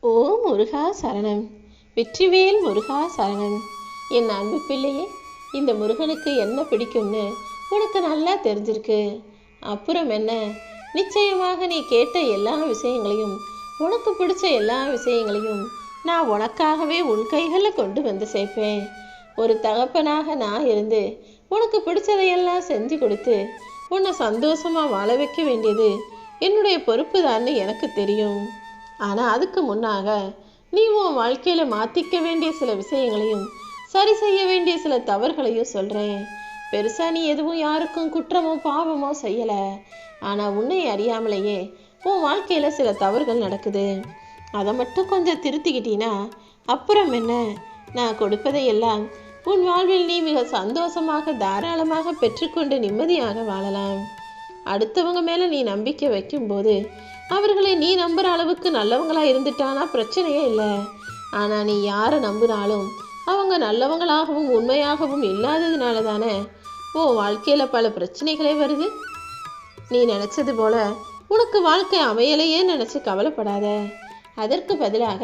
ஓ முருகா சரணம். வெற்றிவேல் முருகா சரணம். என் அன்பு பிள்ளையே இந்த முருகனுக்கு என்ன பிடிக்கும்னு உனக்கு நல்லா தெரிஞ்சிருக்கு. அப்புறம் என்ன? நிச்சயமாக நீ கேட்ட எல்லா விஷயங்களையும் உனக்கு பிடிச்ச எல்லா விஷயங்களையும் நான் உனக்காகவே உன் கைகளில் கொண்டு வந்து சேர்ப்பேன். ஒரு தகப்பனாக நான் இருந்து உனக்கு பிடிச்சதையெல்லாம் செஞ்சு கொடுத்து உன்னை சந்தோஷமா வாழ வைக்க வேண்டியது என்னுடைய பொறுப்பு எனக்கு தெரியும். ஆனால் அதுக்கு முன்னாக நீ உன் வாழ்க்கையில் மாற்றிக்க வேண்டிய சில விஷயங்களையும் சரி செய்ய வேண்டிய சில தவறுகளையும் சொல்கிறேன் பெருசாக நீ எதுவும் யாருக்கும் குற்றமோ பாவமோ செய்யலை. ஆனால் உன்னை அறியாமலேயே உன் வாழ்க்கையில் சில தவறுகள் நடக்குது. அதை மட்டும் கொஞ்சம் திருத்திக்கிட்டீன்னா அப்புறம் என்ன? நான் கொடுப்பதையெல்லாம் உன் வாழ்வில் நீ மிக சந்தோஷமாக தாராளமாக பெற்றுக்கொண்டு நிம்மதியாக வாழலாம். அடுத்தவங்க மேலே நீ நம்பிக்கை வைக்கும்போது அவர்களை நீ நம்புற அளவுக்கு நல்லவங்களா இருந்துட்டானா பிரச்சனையே இல்லை. ஆனா நீ யாரை நம்பினாலும் அவங்க நல்லவங்களாகவும் உண்மையாகவும் இல்லாததுனால தானே ஓ வாழ்க்கையில பல பிரச்சனைகளே வருது. நீ நினைச்சது போல உனக்கு வாழ்க்கை அமையலையே நினைச்சு கவலைப்படாத. அதற்கு பதிலாக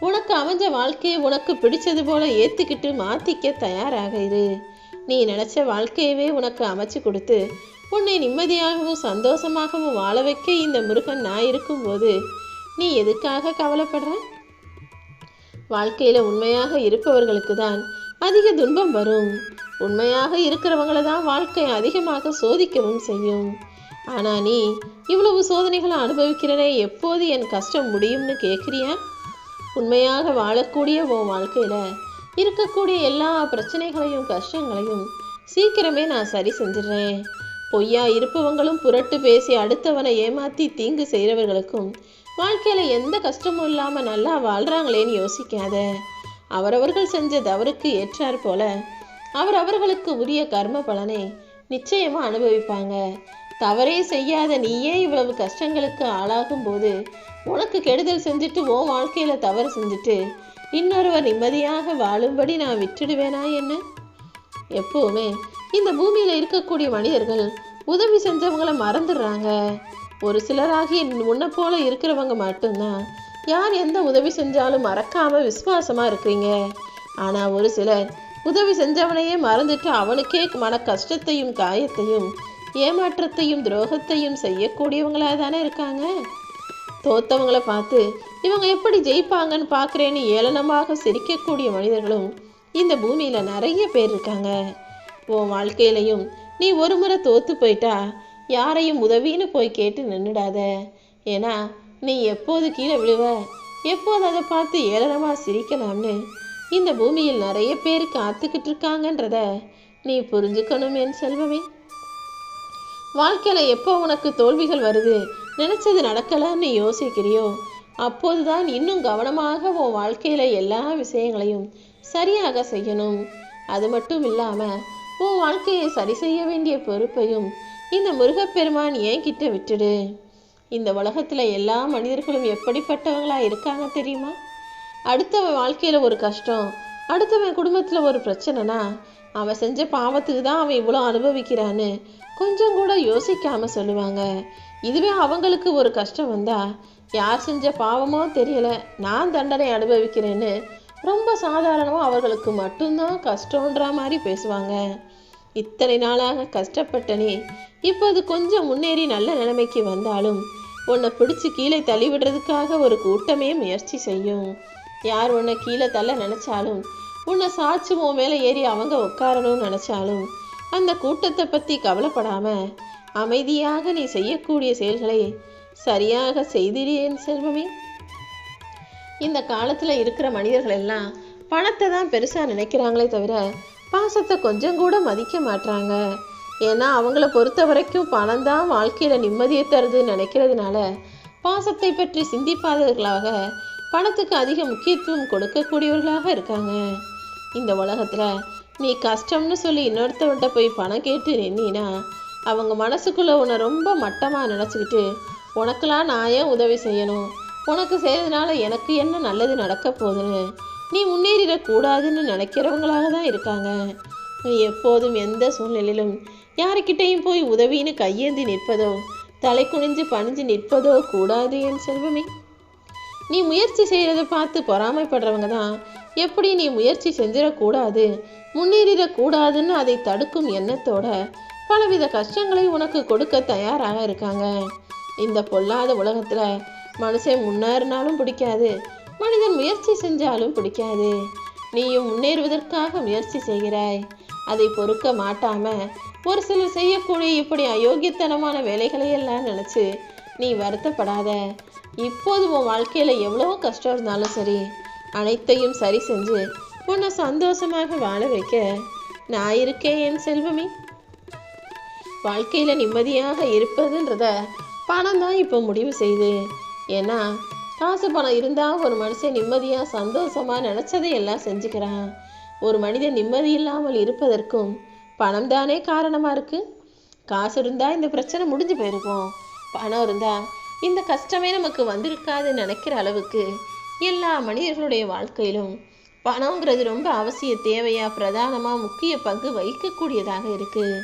உனக்கு அமைஞ்ச வாழ்க்கையை உனக்கு பிடிச்சது போல ஏத்துக்கிட்டு மாத்திக்க தயாராக இரு. நீ நினைச்ச வாழ்க்கையவே உனக்கு அமைச்சு கொடுத்து உன்னை நிம்மதியாகவும் சந்தோஷமாகவும் வாழ வைக்க இந்த முருகன் நான் இருக்கும்போது நீ எதுக்காக கவலைப்படுற? வாழ்க்கையில உண்மையாக இருப்பவர்களுக்கு தான் அதிக துன்பம் வரும். உண்மையாக இருக்கிறவங்கள தான் வாழ்க்கை அதிகமாக சோதிக்கவும் செய்யும். ஆனா நீ இவ்வளவு சோதனைகளை அனுபவிக்கிறனே எப்போது என் கஷ்டம் முடியும்னு கேட்குறியா உண்மையாக வாழக்கூடிய உன் வாழ்க்கையில இருக்கக்கூடிய எல்லா பிரச்சனைகளையும் கஷ்டங்களையும் சீக்கிரமே நான் சரி செஞ்சிடுறேன். பொய்யா இருப்பவங்களும் புரட்டு பேசி அடுத்தவனை ஏமாத்தி தீங்கு செய்கிறவர்களுக்கும் வாழ்க்கையில எந்த கஷ்டமும் இல்லாம நல்லா வாழ்றாங்களேன்னு யோசிக்காத. அவரவர்கள் செஞ்ச தவறுக்கு ஏற்றாற் போல அவரவர்களுக்கு உரிய கர்ம பலனை நிச்சயமா அனுபவிப்பாங்க. தவறே செய்யாத நீயே இவ்வளவு கஷ்டங்களுக்கு ஆளாகும் போது உனக்கு கெடுதல் செஞ்சுட்டு ஓ வாழ்க்கையில தவறு செஞ்சுட்டு இன்னொருவர் நிம்மதியாக வாழும்படி நான் விட்டுடுவேனா என்ன? எப்பவுமே இந்த பூமியில இருக்கக்கூடிய மனிதர்கள் உதவி செஞ்சவங்களை மறந்துடுறாங்க. ஒரு சிலராகி உன்னை போல இருக்கிறவங்க மட்டும்தான். யார் எந்த உதவி செஞ்சாலும் மறக்காம விசுவாசமா இருக்கிறீங்க. ஆனா ஒரு சிலர் உதவி செஞ்சவனையே மறந்துட்டு அவனுக்கே மன கஷ்டத்தையும் காயத்தையும் ஏமாற்றத்தையும் துரோகத்தையும் செய்யக்கூடியவங்களா தானே இருக்காங்க. தோத்தவங்களை பார்த்து இவங்க எப்படி ஜெயிப்பாங்கன்னு பார்க்குறேன்னு ஏளனமாக சிரிக்கக்கூடிய மனிதர்களும் இந்த பூமியில் நிறைய பேர் இருக்காங்க. உன் வாழ்க்கையிலையும் நீ ஒரு முறை தோத்து போயிட்டா யாரையும் உதவின்னு போய் கேட்டு நின்றுடாத ஏன்னா நீ எப்போது கீழே விழுவ எப்போது அதை பார்த்து ஏளனமாக சிரிக்கலாம்னு இந்த பூமியில் நிறைய பேர் காத்துக்கிட்டு இருக்காங்கன்றத நீ புரிஞ்சுக்கணும் என் செல்வமே. வாழ்க்கையில் எப்போ உனக்கு தோல்விகள் வருது நினச்சது நடக்கலன்னு யோசிக்கிறியோ அப்போதுதான் இன்னும் கவனமாக உன் வாழ்க்கையில் எல்லா விஷயங்களையும் சரியாக செய்யணும். அது மட்டும் இல்லாமல் உன் வாழ்க்கையை சரி செய்ய வேண்டிய பொறுப்பையும் இந்த முருகப்பெருமான் ஏன் கிட்ட விட்டுடு. இந்த உலகத்தில் எல்லா மனிதர்களும் எப்படிப்பட்டவங்களா இருக்காங்க தெரியுமா? அடுத்தவன் வாழ்க்கையில் ஒரு கஷ்டம் அடுத்தவன் குடும்பத்தில் ஒரு பிரச்சனைனா அவன் செஞ்ச பாவத்துக்கு தான் அவன் இவ்வளோ அனுபவிக்கிறான்னு கொஞ்சம் கூட யோசிக்காம சொல்லுவாங்க. இதுவே அவங்களுக்கு ஒரு கஷ்டம் வந்தா யார் செஞ்ச பாவமோ தெரியல நான் தண்டனை அனுபவிக்கிறேன்னு ரொம்ப சாதாரணமாக அவர்களுக்கு மட்டும்தான் கஷ்டன்ற மாதிரி பேசுவாங்க. இத்தனை நாளாக கஷ்டப்பட்டனே இப்போது கொஞ்சம் முன்னேறி நல்ல நிலைமைக்கு வந்தாலும் உன்னை பிடிச்சி கீழே தள்ளி விடுறதுக்காக ஒரு கூட்டமே முயற்சி செய்யும். யார் உன்னை கீழே தள்ள நினைச்சாலும் உன்னை சாட்சி உன் மேலே ஏறி அவங்க உட்காரணும்னு நினைச்சாலும் அந்த கூட்டத்தை பற்றி கவலைப்படாம அமைதியாக நீ செய்யக்கூடிய செயல்களை சரியாக செய்திடேன் செல்வமே. இந்த காலத்தில் இருக்கிற மனிதர்கள் எல்லாம் பணத்தை தான் பெருசாக நினைக்கிறாங்களே தவிர பாசத்தை கொஞ்சம் கூட மதிக்க மாட்றாங்க. ஏன்னா அவங்கள பொறுத்த வரைக்கும் பணம் தான் வாழ்க்கையில் நிம்மதியை தருதுன்னு நினைக்கிறதுனால பாசத்தை பற்றி சிந்திப்பாதவர்களாக பணத்துக்கு அதிக முக்கியத்துவம் கொடுக்கக்கூடியவர்களாக இருக்காங்க. இந்த உலகத்தில் நீ கஷ்டம்னு சொல்லி இன்னொருத்தவன்கிட்ட போய் பணம் கேட்டு நின்னா அவங்க மனசுக்குள்ளே உன்னை ரொம்ப மட்டமாக நினச்சிக்கிட்டு உனக்கெல்லாம் நான் ஏன் உதவி செய்யணும்? உனக்கு செய்கிறதுனால எனக்கு என்ன நல்லது நடக்க போகுதுன்னு நீ முன்னேறிடக்கூடாதுன்னு நினைக்கிறவங்களாக தான் இருக்காங்க. நீ எப்போதும் எந்த சூழ்நிலையிலும் யாருக்கிட்டையும் போய் உதவின்னு கையேந்தி நிற்பதோ தலை குனிஞ்சு பணிஞ்சு நிற்பதோ கூடாது என் செல்வமே. நீ முயற்சி செய்கிறத பார்த்து பொறாமைப்படுறவங்க தான். எப்படி நீ முயற்சி செஞ்சிடக்கூடாது? முன்னேறிடக்கூடாதுன்னு அதை தடுக்கும் எண்ணத்தோட பலவித கஷ்டங்களை உனக்கு கொடுக்க தயாராக இருக்காங்க. இந்த பொல்லாத உலகத்தில் மனுஷன் முன்னேறினாலும் பிடிக்காது. மனிதன் முயற்சி செஞ்சாலும் பிடிக்காது. நீயும் முன்னேறுவதற்காக முயற்சி செய்கிறாய். அதை பொறுக்க மாட்டாம ஒரு சிலர் செய்யக்கூடிய இப்படி அயோக்கியத்தனமான வேலைகளை எல்லாம் நினச்சி நீ வருத்தப்படாத. இப்போது உன் வாழ்க்கையில் எவ்வளவோ கஷ்டம் இருந்தாலும் சரி அனைத்தையும் சரி செஞ்சு உன்னை சந்தோஷமாக வாழ வைக்க நான் இருக்கேன் என் செல்வமே. வாழ்க்கையில் நிம்மதியாக இருப்பதுன்றத பணம் தான் இப்போ முடிவு செய்து ஏன்னா காசு பணம் இருந்தால் ஒரு மனுஷன் நிம்மதியாக சந்தோஷமாக நினச்சதை எல்லாம் செஞ்சுக்கிறான். ஒரு மனிதன் நிம்மதி இல்லாமல் இருப்பதற்கும் பணம் தானே காரணமாக இருக்குது காசு இருந்தால் இந்த பிரச்சனை முடிஞ்சு போயிருக்கும். பணம் இருந்தால் இந்த கஷ்டமே நமக்கு வந்திருக்காதுன்னு நினைக்கிற அளவுக்கு எல்லா மனிதர்களுடைய வாழ்க்கையிலும் பணங்கிறது ரொம்ப அவசிய தேவையாக பிரதானமாக முக்கிய பங்கு வகிக்கக்கூடியதாக இருக்குது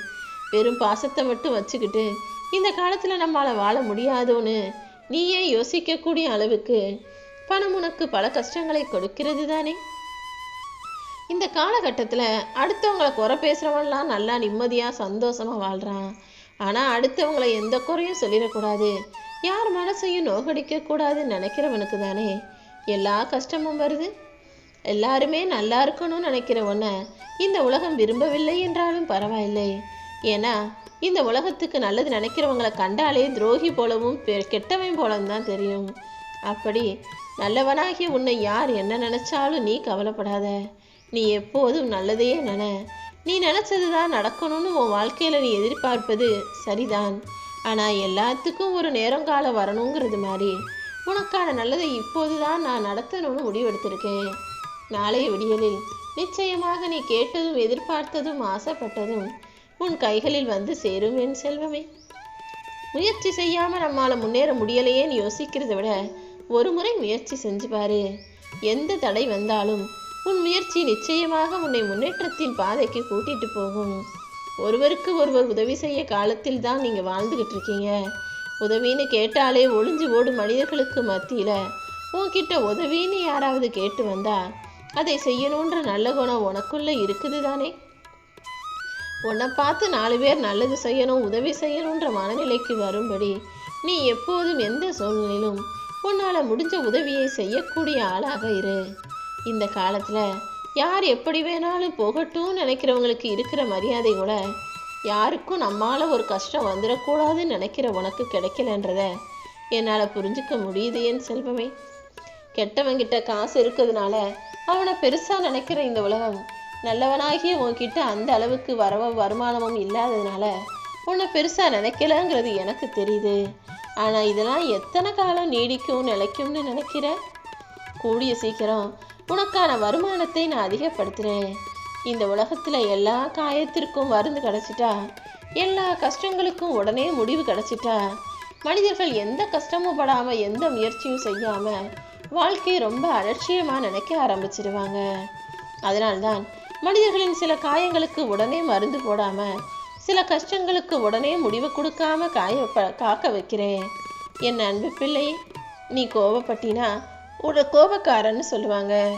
வெறும் பாசத்தை மட்டும் வச்சுக்கிட்டு இந்த காலத்தில் நம்மளால் வாழ முடியாதோன்னு நீயே யோசிக்கக்கூடிய அளவுக்கு பணம் உனக்கு பல கஷ்டங்களை கொடுக்கிறது தானே? இந்த காலகட்டத்தில் அடுத்தவங்களை குறை பேசுகிறவன்லாம் நல்லா நிம்மதியாக சந்தோஷமாக வாழ்கிறான் ஆனால் அடுத்தவங்களை எந்த குறையும் சொல்லிடக்கூடாது. யார் மனசையும் நோகடிக்கக்கூடாதுன்னு நினைக்கிறவனுக்கு தானே எல்லா கஷ்டமும் வருது. எல்லாருமே நல்லா இருக்கணும்னு நினைக்கிற உன்னை இந்த உலகம் விரும்பவில்லை என்றாலும் பரவாயில்லை. ஏன்னா இந்த உலகத்துக்கு நல்லது நினைக்கிறவங்களை கண்டாலே துரோகி போலவும் பெ- கெட்டவன் போலவும் தான் தெரியும். அப்படி நல்லவனாகிய உன்னை யார் என்ன நினைச்சாலும் நீ கவலைப்படாத. நீ எப்போதும் நல்லதையே நின. நீ நினைச்சது தான் நடக்கணும்னு உன் வாழ்க்கையில் நீ எதிர்பார்ப்பது சரிதான். ஆனால் எல்லாத்துக்கும் ஒரு நேரங்காலம் வரணுங்கிறது மாதிரி. உனக்கான நல்லதை இப்போது தான் நான் நடத்தணும்னு முடிவெடுத்திருக்கேன். நாளைய விடியலில் நிச்சயமாக நீ கேட்டதும் எதிர்பார்த்ததும் ஆசைப்பட்டதும் உன் கைகளில் வந்து சேரும் என் செல்வமே. முயற்சி செய்யாம நம்மால முன்னேற முடியலையேன்னு யோசிக்கிறதை விட ஒரு முறை முயற்சி செஞ்சு பாரு. எந்த தடை வந்தாலும் உன் முயற்சி நிச்சயமாக உன்னை முன்னேற்றத்தின் பாதைக்கு கூட்டிட்டு போகும். ஒருவருக்கு ஒருவர் உதவி செய்ய காலத்தில் தான் நீங்க வாழ்ந்துகிட்டு இருக்கீங்க. உதவின்னு கேட்டாலே ஒளிஞ்சு ஓடும் மனிதர்களுக்கு மத்தியில உன்கிட்ட உதவின்னு யாராவது கேட்டு வந்தா அதை செய்யணுன்ற நல்ல குணம் உனக்குள்ள இருக்குது தானே உன்னை பார்த்து நாலு பேர் நல்லது செய்யணும் உதவி செய்யணுன்ற மனநிலைக்கு வரும்படி நீ எப்போதும் எந்த சூழ்நிலையிலும் உன்னால் முடிஞ்ச உதவியை செய்யக்கூடிய ஆளாக இரு. இந்த காலத்தில் யார் எப்படி வேணாலும் போகட்டும்னு நினைக்கிறவங்களுக்கு இருக்கிற மரியாதை கூட யாருக்கும் நம்மால் ஒரு கஷ்டம் வந்துடக்கூடாதுன்னு நினைக்கிற உனக்கு கிடைக்கலன்றத என்னால் புரிஞ்சுக்க முடியுது என் செல்வமே. கெட்டவங்கிட்ட காசு இருக்கிறதுனால அவனை பெருசாக நினைக்கிற இந்த உலகம் நல்லவனாகிய உன்கிட்ட அந்த அளவுக்கு வரவ வருமானமும் இல்லாததுனால உன்னை பெருசாக நினைக்கலங்கிறது எனக்கு தெரியுது. ஆனால் இதெல்லாம் எத்தனை காலம் நீடிக்கும் நிலைக்கும்னு நினைக்கிற? கூடிய சீக்கிரம் உனக்கான வருமானத்தை நான் அதிகப்படுத்துகிறேன் இந்த உலகத்தில் எல்லா காயத்திற்கும் மருந்து கிடச்சிட்டா எல்லா கஷ்டங்களுக்கும் உடனே முடிவு கிடைச்சிட்டா மனிதர்கள் எந்த கஷ்டமும் படாமல் எந்த முயற்சியும் செய்யாமல் வாழ்க்கையை ரொம்ப அலட்சியமாக நினைக்க ஆரம்பிச்சிடுவாங்க அதனால்தான் மனிதர்களின் சில காயங்களுக்கு உடனே மருந்து போடாம சில கஷ்டங்களுக்கு உடனே முடிவு கொடுக்காம காய ப- காக்க வைக்கிறேன். என் அன்பு பிள்ளை நீ கோபப்பட்டினா உட கோபக்காரன்னு சொல்லுவாங்க.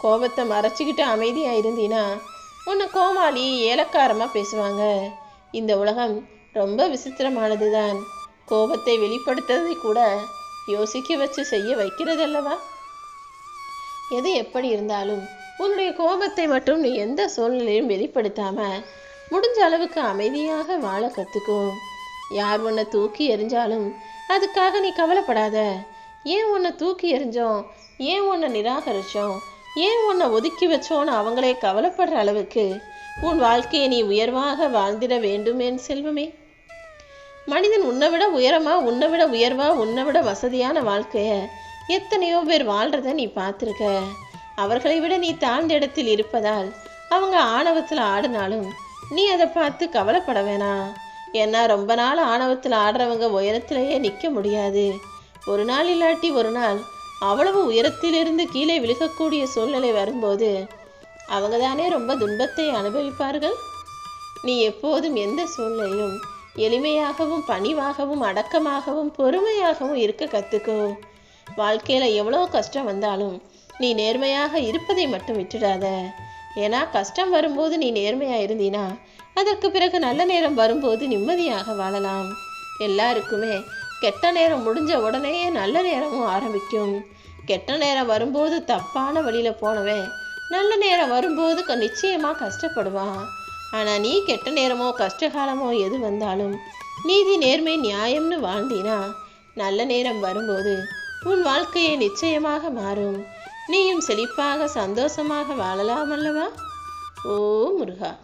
கோபத்தை மறைச்சிக்கிட்டு அமைதியாக இருந்தீனா உன்னை கோமாளி ஏலக்காரமாக பேசுவாங்க. இந்த உலகம் ரொம்ப விசித்திரமானது தான் கோபத்தை வெளிப்படுத்துறதை கூட யோசிக்க வச்சு செய்ய வைக்கிறதல்லவா? எது எப்படி இருந்தாலும் உன்னுடைய கோபத்தை மட்டும் நீ எந்த சூழ்நிலையும் வெளிப்படுத்தாம முடிஞ்ச அளவுக்கு அமைதியாக வாழ கற்றுக்கும் யார் உன்னை தூக்கி எறிஞ்சாலும் அதுக்காக நீ கவலைப்படாத. ஏன் உன்னை தூக்கி எறிஞ்சோம்? ஏன் உன்னை நிராகரிச்சோம்? ஏன் உன்னை ஒதுக்கி வச்சோன்னு அவங்களே கவலைப்படுற அளவுக்கு உன் வாழ்க்கையை நீ உயர்வாக வாழ்ந்திட வேண்டும் என் செல்வமே. மனிதன் உன்னை விட உயரமா உன்னை விட உயர்வா உன்னை விட வசதியான வாழ்க்கையை எத்தனையோ பேர் வாழ்கிறத நீ பார்த்துருக்க. அவர்களை விட நீ தாழ்ந்த இடத்தில் இருப்பதால் அவங்க ஆணவத்தில் ஆடினாலும் நீ அதை பார்த்து கவலைப்பட வேணாம் ஏன்னா ரொம்ப நாள் ஆணவத்தில் ஆடுறவங்க உயரத்திலேயே நிற்க முடியாது. ஒரு நாள் இல்லாட்டி ஒரு நாள் அவ்வளவு உயரத்திலிருந்து கீழே விழுகக்கூடிய சூழ்நிலை வரும்போது அவங்க தானே ரொம்ப துன்பத்தை அனுபவிப்பார்கள்? நீ எப்போதும் எந்த சூழ்நிலையும் எளிமையாகவும் பணிவாகவும் அடக்கமாகவும் பொறுமையாகவும் இருக்க கற்றுக்கோ வாழ்க்கையில் எவ்வளோ கஷ்டம் வந்தாலும் நீ நேர்மையாக இருப்பதை மட்டும் விட்டுடாத. ஏன்னா கஷ்டம் வரும்போது நீ நேர்மையாக இருந்தீனா அதற்கு பிறகு நல்ல நேரம் வரும்போது நிம்மதியாக வாழலாம். எல்லாருக்குமே கெட்ட நேரம் முடிஞ்ச உடனேயே நல்ல நேரமும் ஆரம்பிக்கும். கெட்ட நேரம் வரும்போது தப்பான வழியில் போனவன் நல்ல நேரம் வரும்போது க- கஷ்டப்படுவான். ஆனால் நீ கெட்ட நேரமோ கஷ்டகாலமோ எது வந்தாலும் நீதி நேர்மை நியாயம்னு வாழ்ந்தினா நல்ல நேரம் வரும்போது உன் வாழ்க்கையை நிச்சயமாக மாறும். நீயும் செழிப்பாக சந்தோஷமாக வாழலாம் அல்லவா? ஓ முருகா.